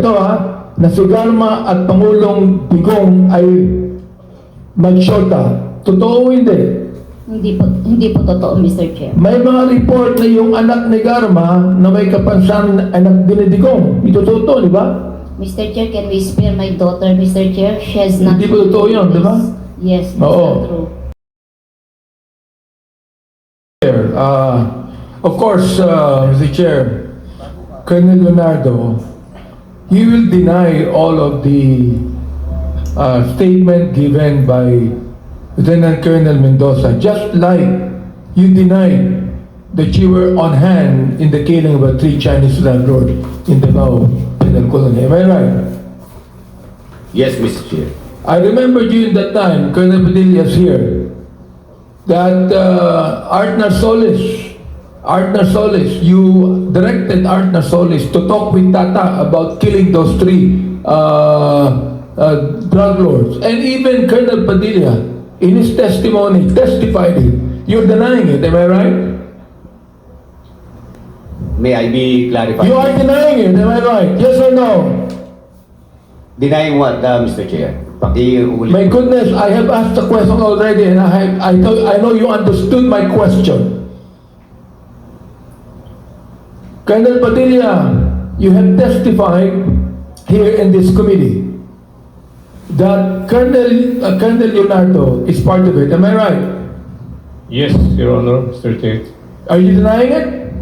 Ito ha, na si Garma at Pangulong Digong ay magsyota. Totoo o hindi? Hindi po, hindi po totoo, Mr. Chair. May mga report na yung anak ni Garma na may kapansanan anak din ni Digong. Ito totoo, di ba? Mr. Chair, can we spare my daughter, Mr. Chair? She has not... Hindi po totoo yun, di ba? Yes, Mr. Oo. True. Uh, of course, uh, Mr. Chair, Colonel Leonardo, he will deny all of the uh, statement given by Lieutenant Colonel Mendoza, just like you denied that you were on hand in the killing of a three Chinese landlord in Davao Penal Colony. Am I right? Yes, Mr. Chair. I remember during that time, Colonel Padillas here, that uh, Art Narsoles, Art Narsoles, you directed Art Narsoles to talk with Tata about killing those three uh, uh, drug lords. And even Colonel Padilla, in his testimony, testified it. You're denying it, am I right? May I be clarified? You are denying it, am I right? Yes or no? Denying what, uh, Mr. Chair? My goodness, I have asked the question already and I, have, I, know, I know you understood my question. Colonel Padilla, you have testified here in this committee that Colonel, uh, Colonel Leonardo is part of it. Am I right? Yes, Your Honor, Mr. Chair. Are you denying it?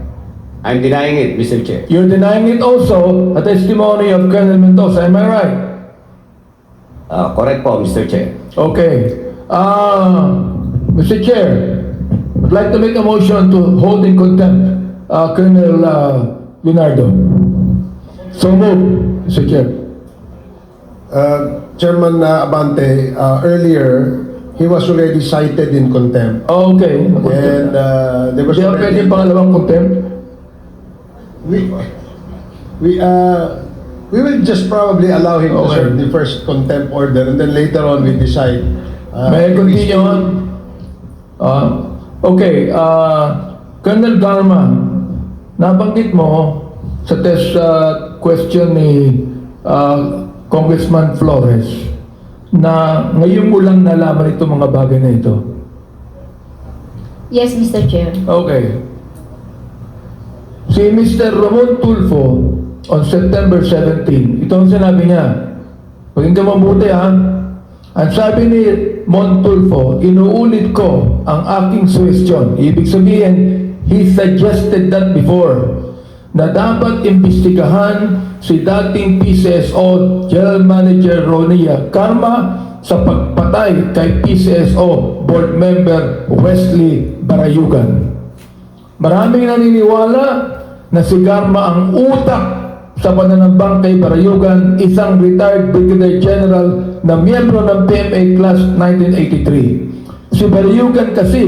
I'm denying it, Mr. Chair. You're denying it also, a testimony of Colonel Mendoza. Am I right? Uh, correct po, Mr. Chair. Okay. Uh, Mr. Chair, I'd like to make a motion to hold in contempt uh, Colonel uh, Leonardo. So move, Mr. Chair. Uh, Chairman uh, Abante, uh, earlier, he was already cited in contempt. Okay. And uh, there was pwede already... yung pangalawang contempt. We, we, uh, we will just probably allow him to Okay. serve the first contempt order and then later on we decide. uh, May I if continue on? Uh, okay, uh, Colonel Garma, nabanggit mo sa test uh, question ni uh, Congressman Flores na ngayon mo lang nalaman itong mga bagay na ito. Yes, Mr. Chair. Okay. Si Mr. Ramon Tulfo on September 17, ito ang sinabi niya. Pakinggan mabuti ha. Ang sabi ni Mon Tulfo, inuulit ko ang aking suggestion. Ibig sabihin, he suggested that before na dapat imbestigahan si dating PCSO General Manager Ronia Karma sa pagpatay kay PCSO Board Member Wesley Barayugan. Maraming naniniwala na si Garma ang utak sa pananambang kay Barayugan, isang retired Brigadier General na miyembro ng PMA Class 1983. Si Barayugan kasi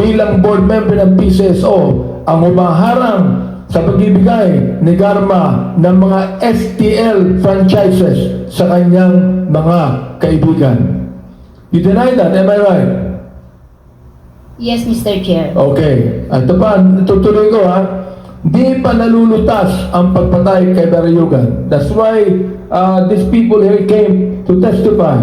bilang board member ng PCSO ang umaharang sa pagbibigay ni Garma ng mga STL franchises sa kanyang mga kaibigan. You deny that, am I right? Yes, Mr. Chair. Okay. Ito pa, tutuloy ko ha. Di pa nalulutas ang pagpatay kay Barayugan. That's why uh, these people here came to testify.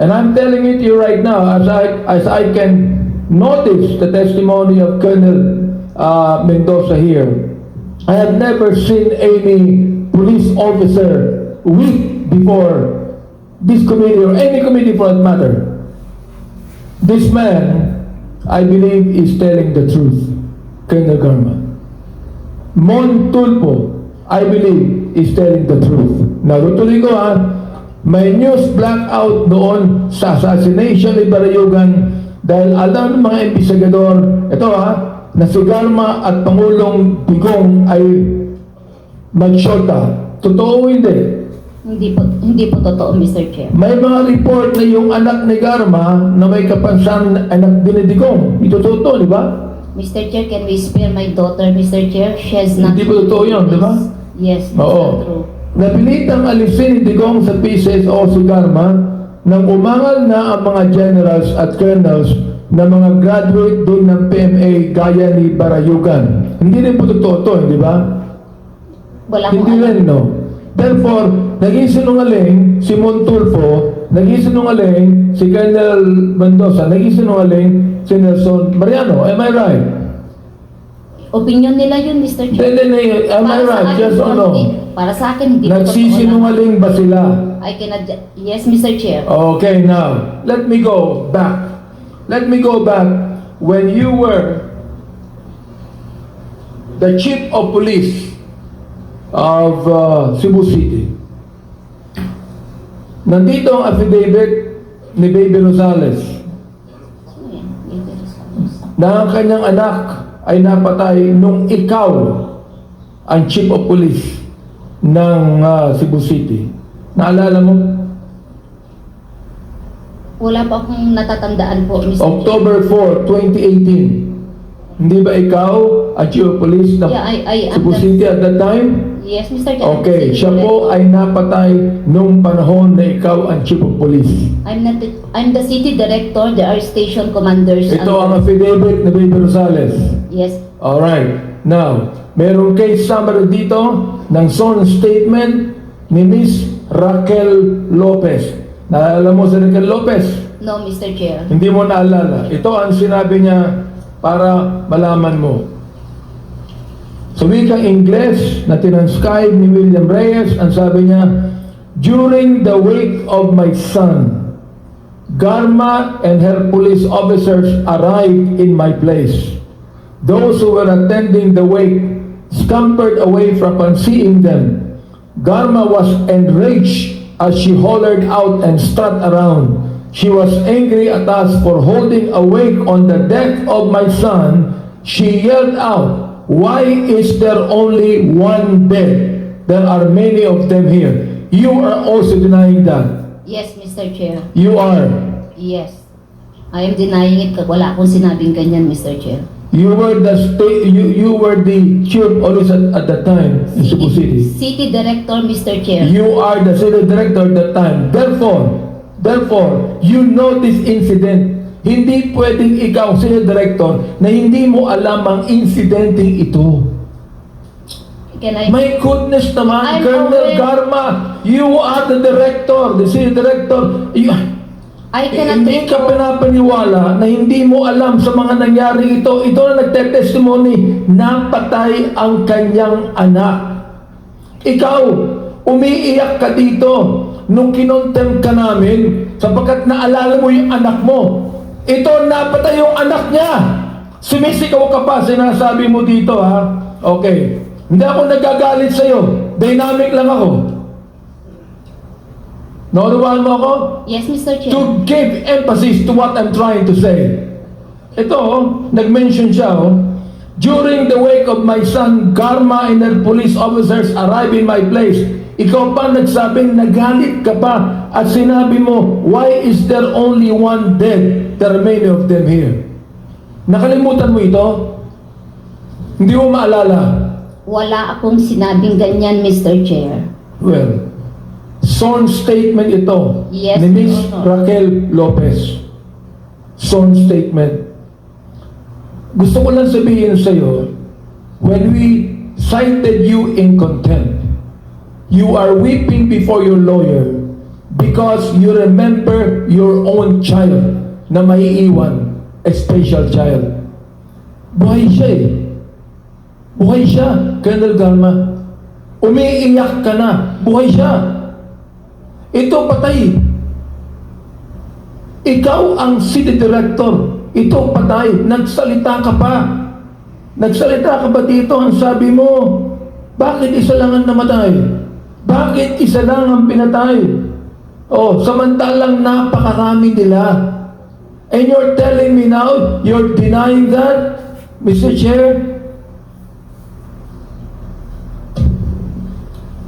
And I'm telling it to you right now, as I, as I can notice the testimony of Colonel uh, Mendoza here, I have never seen any police officer weep before this committee or any committee for that matter. This man, I believe, is telling the truth, Colonel Garma. Mon Tulpo, I believe, is telling the truth. Now, tutuloy ko ha, may news blackout doon sa assassination ni Barayugan dahil alam ng mga investigador, ito ha, na si Garma at Pangulong Digong ay magsyota. Totoo o hindi? Hindi po, hindi po totoo, Mr. Chair. May mga report na yung anak ni Garma na may kapansanan anak din ni Digong. Ito totoo, di ba? Mr. Chair, can we spare my daughter, Mr. Chair? She has not... Hindi po totoo yun, di ba? Yes, Mr. Oo. True. Napilitang alisin ni Digong sa PCS o si Garma nang umangal na ang mga generals at colonels na mga graduate din ng PMA gaya ni Barayugan. Hindi rin po totoo to, di ba? Wala Hindi rin, no? Therefore, naging sinungaling si Montulfo, naging sinungaling si Colonel Mendoza, naging sinungaling si Nelson Mariano. Am I right? Opinion nila yun, Mr. Then, Chair. then, eh, am I right? Yes or no? hindi. Para sa akin, hindi. Nagsisinungaling ba sila? I cannot, yes, Mr. Chair. Okay, now, let me go back. Let me go back when you were the chief of police of uh, Cebu City. Nandito ang affidavit ni Baby Rosales na ang kanyang anak ay napatay nung ikaw ang chief of police ng uh, Cebu City. Naalala mo? Wala pa akong natatandaan po, Mr. October 4, 2018. Hindi ba ikaw chief of police ng Yeah, I- I Cebu under- City at that time? Yes, Mr. Chair. Okay, siya po ay napatay nung panahon na ikaw ang chief of police. I'm not the, I'm the city director, there are station commanders. Ito ang affidavit ni Baby Rosales. Yes, Alright. Now, meron case summary dito ng sworn statement ni Miss Raquel Lopez. Naalala mo si Raquel Lopez? no, Mr. Chair. Hindi mo naalala. Ito ang sinabi niya para malaman mo. Sa wikang Ingles na tinanscribe ni William Reyes, ang sabi niya, During the wake of my son, Garma and her police officers arrived in my place. Those who were attending the wake scampered away from seeing them. Garma was enraged as she hollered out and strut around. She was angry at us for holding a wake on the death of my son. She yelled out, Why is there only one dead? There are many of them here. You are also denying that. Yes, Mr. Chair. You are. Yes. I am denying it. Wala akong sinabing ganyan, Mr. Chair. You were the state, you, you were the chief police at, at that time in Cebu City. City Director, Mr. Chair. You are the city director at that time. Therefore, therefore, you know this incident. Hindi pwedeng ikaw, city director, na hindi mo alam ang insidenteng ito. Can I... My goodness naman, I'm Colonel aware. Garma, you are the director, the city director. You, I cannot... hindi ka pinapaniwala na hindi mo alam sa mga nangyari ito. Ito na nagte-testimony, napatay ang kanyang anak. Ikaw, umiiyak ka dito nung kinontem ka namin sapagkat naalala mo yung anak mo. Ito, napatay yung anak niya. Sumisigaw ka pa, sinasabi mo dito ha. Okay. Hindi ako nagagalit sa'yo. Dynamic lang ako. Naunawahan mo ako? Yes, Mr. Chair. to give emphasis to what I'm trying to say. Ito, oh, nag-mention siya, oh, During the wake of my son, Garma and her police officers arrived in my place. Ikaw pa nagsabing nagalit ka pa at sinabi mo, why is there only one dead? There are many of them here. Nakalimutan mo ito? Hindi mo maalala? Wala akong sinabing ganyan, Mr. Chair. Well, sworn statement ito Yes, ni Honor. Raquel Lopez. Sworn statement. Gusto ko lang sabihin sa iyo, when we cited you in contempt, you are weeping before your lawyer because you remember your own child na maiiwan, a special child. Buhay siya eh. Buhay siya, Colonel Garma. Umiiyak ka na. Buhay siya. Ito patay. Ikaw ang city director. Ito patay. Nagsalita ka pa. Nagsalita ka ba dito? Ang sabi mo, bakit isa lang ang namatay? Bakit isa lang ang pinatay? Oh, samantalang napakarami nila. And you're telling me now, you're denying that, Mr. Chair?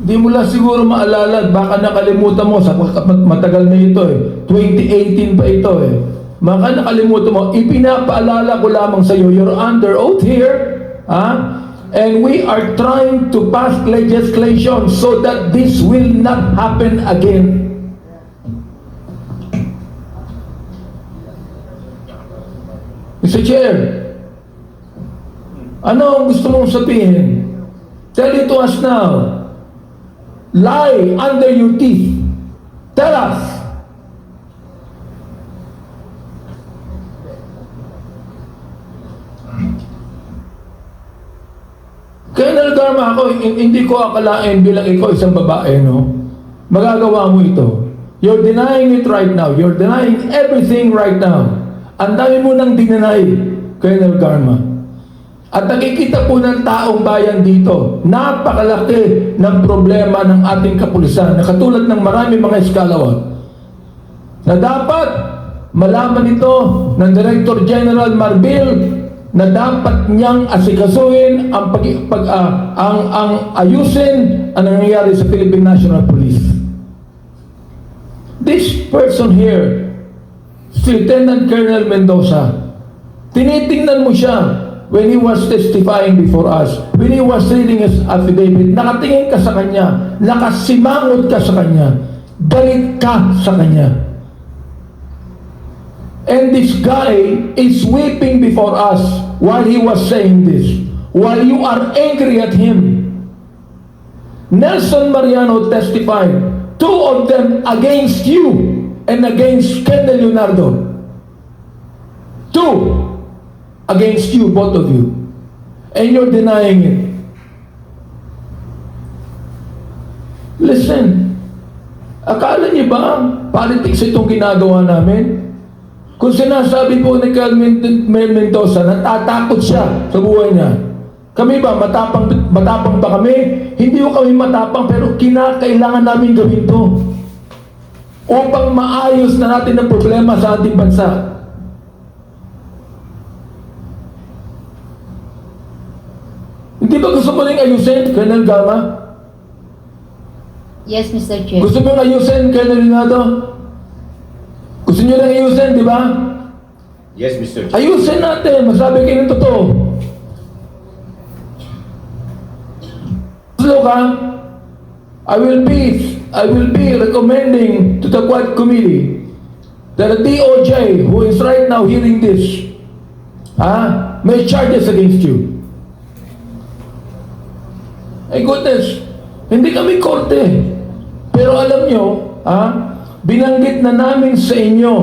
Di mo lang siguro maalala, baka nakalimutan mo, sa matagal na ito eh. 2018 pa ito eh. Baka nakalimutan mo, ipinapaalala ko lamang sa iyo, you're under oath here, ha? And we are trying to pass legislation so that this will not happen again. Mr. Chair, ano ang gusto mong sabihin? Tell it to us now. Lie under your teeth? Tell us. Colonel Garma, ako, hin- hindi ko akalain bilang ikaw isang babae, no? Magagawa mo ito. You're denying it right now. You're denying everything right now. Ang dami mo nang dinenay, Colonel Garma. At nakikita po ng taong bayan dito, napakalaki ng problema ng ating kapulisan na katulad ng marami mga eskalawag na dapat malaman ito ng Director General Marbil na dapat niyang asikasuhin ang pag, pag ah, ang ang ayusin ang nangyayari sa Philippine National Police. This person here, si Lieutenant Colonel Mendoza, tinitingnan mo siya when he was testifying before us, when he was reading his affidavit, nakatingin ka sa kanya, nakasimangot ka sa kanya, galit ka sa kanya. And this guy is weeping before us while he was saying this, while you are angry at him. Nelson Mariano testified, two of them against you and against Kendall Leonardo. Two against you, both of you. And you're denying it. Listen, akala niyo ba politics itong ginagawa namin? Kung sinasabi po ni Carmen Mendoza, natatakot siya sa buhay niya. Kami ba, matapang, matapang ba kami? Hindi ko kami matapang, pero kinakailangan namin gawin to. Upang maayos na natin ang problema sa ating bansa. Hindi ba gusto mo rin ayusin, Colonel Gama? Yes, Mr. Chair. Gusto mo rin ayusin, Colonel Renato? Gusto nyo rin ayusin, di ba? Yes, Mr. Chair. Ayusin natin, masabi kayo ng totoo. Look, ha? I will be, I will be recommending to the Quad Committee that the DOJ, who is right now hearing this, ha, may charges against you. Ay goodness, hindi kami korte. Pero alam nyo, ha, binanggit na namin sa inyo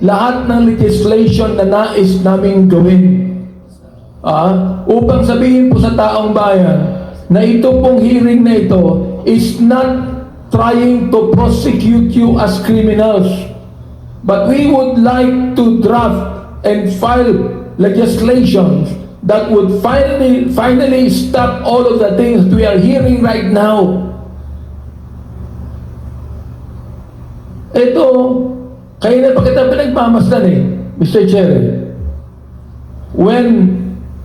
lahat ng legislation na nais namin gawin. Ah, upang sabihin po sa taong bayan na ito pong hearing na ito is not trying to prosecute you as criminals. But we would like to draft and file legislation that would finally finally stop all of the things we are hearing right now. Ito, kayo na pa kita pinagmamasdan eh, Mr. Chair. When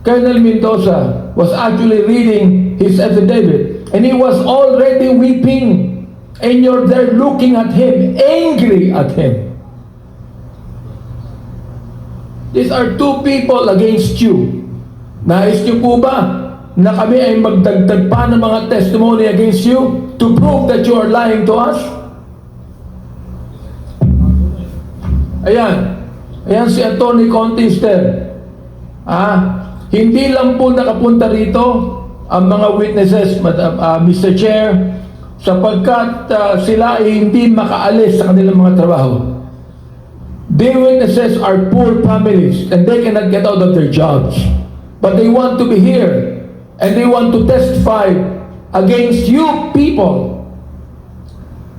Colonel Mendoza was actually reading his affidavit and he was already weeping and you're there looking at him, angry at him. These are two people against you. Nais niyo po ba na kami ay magdagdag pa ng mga testimony against you to prove that you are lying to us? Ayan. Ayan si Attorney Contister. Ah, hindi lang po nakapunta rito ang mga witnesses, Madam, ah, Mr. Chair, sapagkat ah, sila ay hindi makaalis sa kanilang mga trabaho. The witnesses are poor families and they cannot get out of their jobs. But they want to be here and they want to testify against you people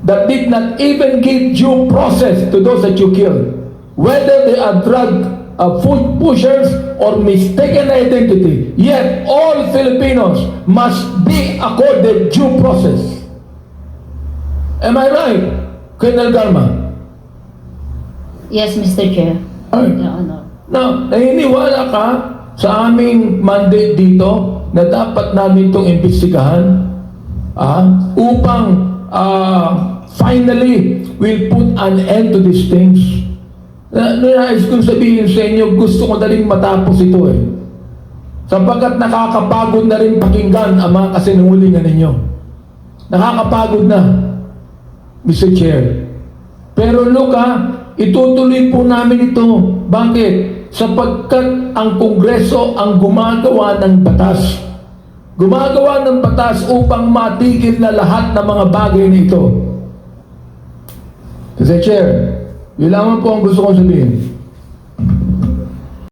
that did not even give due process to those that you killed. Whether they are drug uh, food pushers or mistaken identity, yet all Filipinos must be accorded due process. Am I right, Colonel Garma? Yes, Mr. Chair. Ay. Your Honor. Now, naniniwala ka sa aming mandate dito na dapat namin itong imbestigahan ah, upang ah, finally we'll put an end to these things. Na, nais kong sabihin sa inyo, gusto ko na rin matapos ito eh. Sapagkat nakakapagod na rin pakinggan ang mga kasinungalingan ninyo. Nakakapagod na, Mr. Chair. Pero look ha, itutuloy po namin ito. Bakit? Sapagkat ang Kongreso ang gumagawa ng batas. gumagawa ng batas upang matigil na lahat ng mga bagay na ito. Kasi Chair, yun lamang po ang gusto kong sabihin.